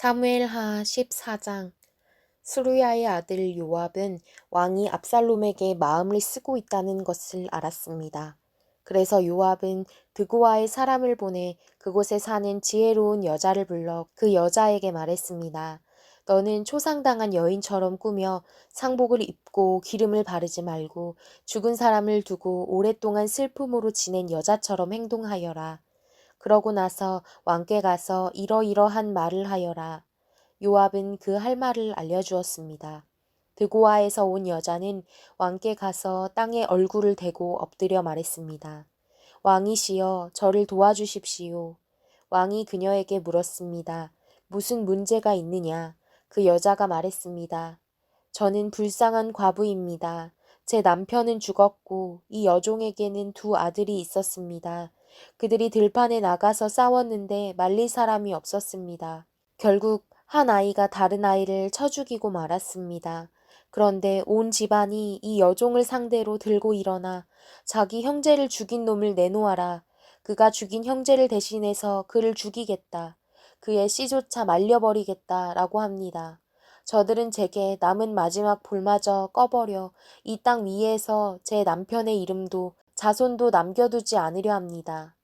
사무엘하 14장 수루야의 아들 요압은 왕이 압살롬에게 마음을 쓰고 있다는 것을 알았습니다. 그래서 요압은 드고아의 사람을 보내 그곳에 사는 지혜로운 여자를 불러 그 여자에게 말했습니다. 너는 초상당한 여인처럼 꾸며 상복을 입고 기름을 바르지 말고 죽은 사람을 두고 오랫동안 슬픔으로 지낸 여자처럼 행동하여라. 그러고 나서 왕께 가서 이러이러한 말을 하여라. 요압은 그 할 말을 알려주었습니다. 드고아에서 온 여자는 왕께 가서 땅에 얼굴을 대고 엎드려 말했습니다. 왕이시여 저를 도와주십시오. 왕이 그녀에게 물었습니다. 무슨 문제가 있느냐? 그 여자가 말했습니다. 저는 불쌍한 과부입니다. 제 남편은 죽었고 이 여종에게는 두 아들이 있었습니다. 그들이 들판에 나가서 싸웠는데 말릴 사람이 없었습니다. 결국 한 아이가 다른 아이를 쳐 죽이고 말았습니다. 그런데 온 집안이 이 여종을 상대로 들고 일어나 자기 형제를 죽인 놈을 내놓아라. 그가 죽인 형제를 대신해서 그를 죽이겠다. 그의 씨조차 말려버리겠다. 라고 합니다. 저들은 제게 남은 마지막 볼마저 꺼버려 이 땅 위에서 제 남편의 이름도 자손도 남겨두지 않으려 합니다.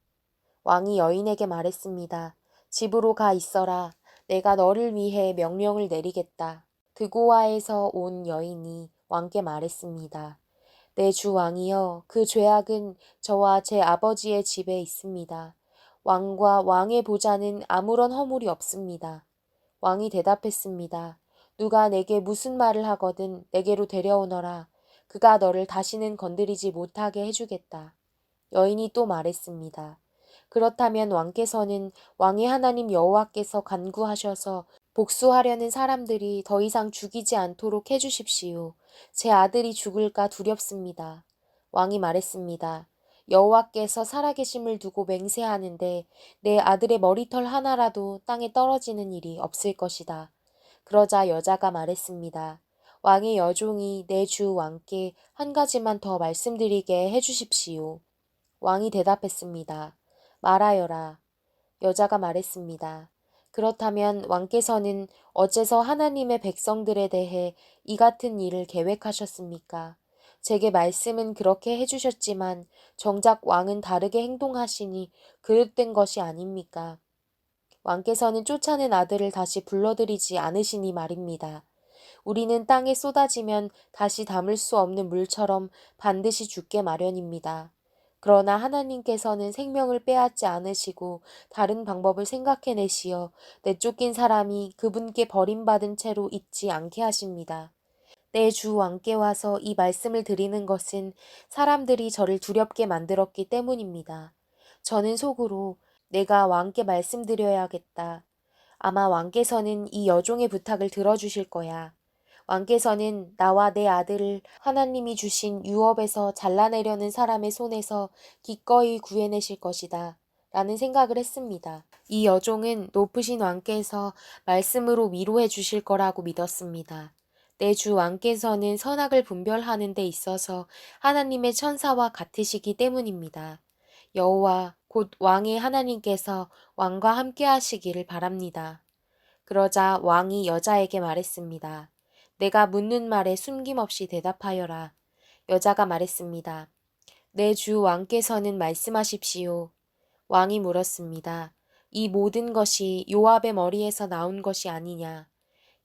왕이 여인에게 말했습니다. 집으로 가 있어라. 내가 너를 위해 명령을 내리겠다. 드고아에서 온 여인이 왕께 말했습니다. 내 주 왕이여, 그 죄악은 저와 제 아버지의 집에 있습니다. 왕과 왕의 보좌는 아무런 허물이 없습니다. 왕이 대답했습니다. 누가 내게 무슨 말을 하거든 내게로 데려오너라. 그가 너를 다시는 건드리지 못하게 해주겠다. 여인이 또 말했습니다. 그렇다면 왕께서는 왕의 하나님 여호와께서 간구하셔서 복수하려는 사람들이 더 이상 죽이지 않도록 해주십시오. 제 아들이 죽을까 두렵습니다. 왕이 말했습니다. 여호와께서 살아계심을 두고 맹세하는데 내 아들의 머리털 하나라도 땅에 떨어지는 일이 없을 것이다. 그러자 여자가 말했습니다. 왕의 여종이 내 주 왕께 한 가지만 더 말씀드리게 해주십시오. 왕이 대답했습니다. 말하여라. 여자가 말했습니다. 그렇다면 왕께서는 어째서 하나님의 백성들에 대해 이 같은 일을 계획하셨습니까? 제게 말씀은 그렇게 해주셨지만 정작 왕은 다르게 행동하시니 그릇된 것이 아닙니까? 왕께서는 쫓아낸 아들을 다시 불러들이지 않으시니 말입니다. 우리는 땅에 쏟아지면 다시 담을 수 없는 물처럼 반드시 죽게 마련입니다. 그러나 하나님께서는 생명을 빼앗지 않으시고 다른 방법을 생각해내시어 내쫓긴 사람이 그분께 버림받은 채로 있지 않게 하십니다. 내 주 왕께 와서 이 말씀을 드리는 것은 사람들이 저를 두렵게 만들었기 때문입니다. 저는 속으로 내가 왕께 말씀드려야겠다. 아마 왕께서는 이 여종의 부탁을 들어주실 거야. 왕께서는 나와 내 아들을 하나님이 주신 유업에서 잘라내려는 사람의 손에서 기꺼이 구해내실 것이다. 라는 생각을 했습니다. 이 여종은 높으신 왕께서 말씀으로 위로해 주실 거라고 믿었습니다. 내 주 왕께서는 선악을 분별하는 데 있어서 하나님의 천사와 같으시기 때문입니다. 여호와 곧 왕의 하나님께서 왕과 함께 하시기를 바랍니다. 그러자 왕이 여자에게 말했습니다. 내가 묻는 말에 숨김없이 대답하여라. 여자가 말했습니다. 내 주 왕께서는 말씀하십시오. 왕이 물었습니다. 이 모든 것이 요압의 머리에서 나온 것이 아니냐.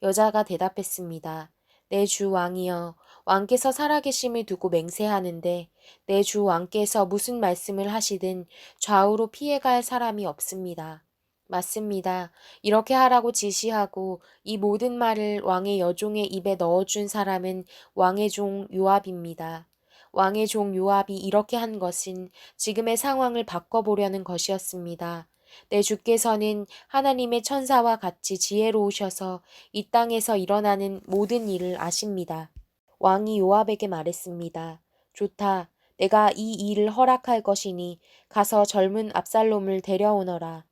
여자가 대답했습니다. 내 주 왕이여, 왕께서 살아계심을 두고 맹세하는데 내 주 왕께서 무슨 말씀을 하시든 좌우로 피해갈 사람이 없습니다. 맞습니다. 이렇게 하라고 지시하고 이 모든 말을 왕의 여종의 입에 넣어준 사람은 왕의 종 요압입니다. 왕의 종 요압이 이렇게 한 것은 지금의 상황을 바꿔보려는 것이었습니다. 내 주께서는 하나님의 천사와 같이 지혜로우셔서 이 땅에서 일어나는 모든 일을 아십니다. 왕이 요압에게 말했습니다. 좋다. 내가 이 일을 허락할 것이니 가서 젊은 압살롬을 데려오너라.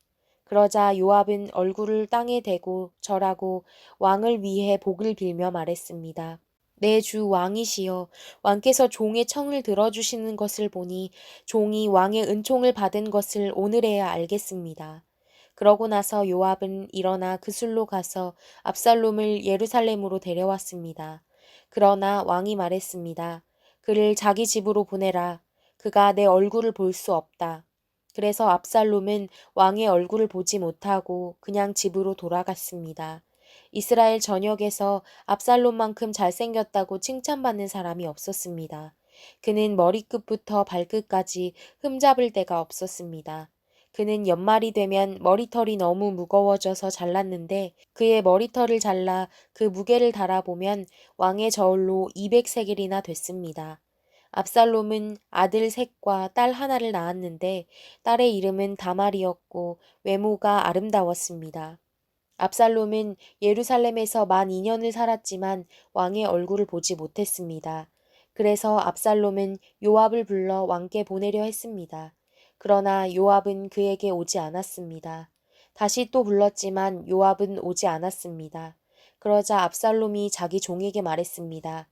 그러자 요압은 얼굴을 땅에 대고 절하고 왕을 위해 복을 빌며 말했습니다. 내 주 왕이시여 왕께서 종의 청을 들어주시는 것을 보니 종이 왕의 은총을 받은 것을 오늘에야 알겠습니다. 그러고 나서 요압은 일어나 그 술로 가서 압살롬을 예루살렘으로 데려왔습니다. 그러나 왕이 말했습니다. 그를 자기 집으로 보내라. 그가 내 얼굴을 볼 수 없다. 그래서 압살롬은 왕의 얼굴을 보지 못하고 그냥 집으로 돌아갔습니다. 이스라엘 전역에서 압살롬만큼 잘생겼다고 칭찬받는 사람이 없었습니다. 그는 머리끝부터 발끝까지 흠잡을 데가 없었습니다. 그는 연말이 되면 머리털이 너무 무거워져서 잘랐는데 그의 머리털을 잘라 그 무게를 달아보면 왕의 저울로 200세겔이나 됐습니다. 압살롬은 아들 셋과 딸 하나를 낳았는데 딸의 이름은 다말이었고 외모가 아름다웠습니다. 압살롬은 예루살렘에서 만 2년을 살았지만 왕의 얼굴을 보지 못했습니다. 그래서 압살롬은 요압을 불러 왕께 보내려 했습니다. 그러나 요압은 그에게 오지 않았습니다. 다시 또 불렀지만 요압은 오지 않았습니다. 그러자 압살롬이 자기 종에게 말했습니다.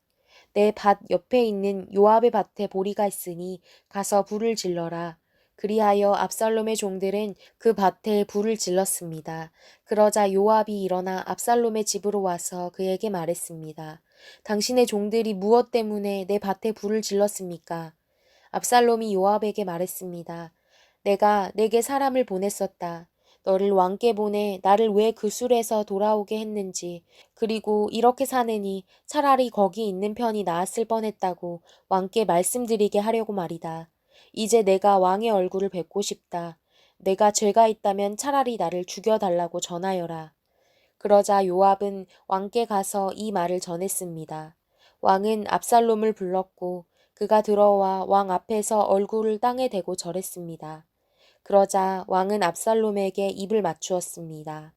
내 밭 옆에 있는 요압의 밭에 보리가 있으니 가서 불을 질러라. 그리하여 압살롬의 종들은 그 밭에 불을 질렀습니다. 그러자 요압이 일어나 압살롬의 집으로 와서 그에게 말했습니다. 당신의 종들이 무엇 때문에 내 밭에 불을 질렀습니까? 압살롬이 요압에게 말했습니다. 내가 내게 사람을 보냈었다. 너를 왕께 보내 나를 왜 그 술에서 돌아오게 했는지, 그리고 이렇게 사느니 차라리 거기 있는 편이 나았을 뻔했다고 왕께 말씀드리게 하려고 말이다. 이제 내가 왕의 얼굴을 뵙고 싶다. 내가 죄가 있다면 차라리 나를 죽여달라고 전하여라. 그러자 요압은 왕께 가서 이 말을 전했습니다. 왕은 압살롬을 불렀고 그가 들어와 왕 앞에서 얼굴을 땅에 대고 절했습니다. 그러자 왕은 압살롬에게 입을 맞추었습니다.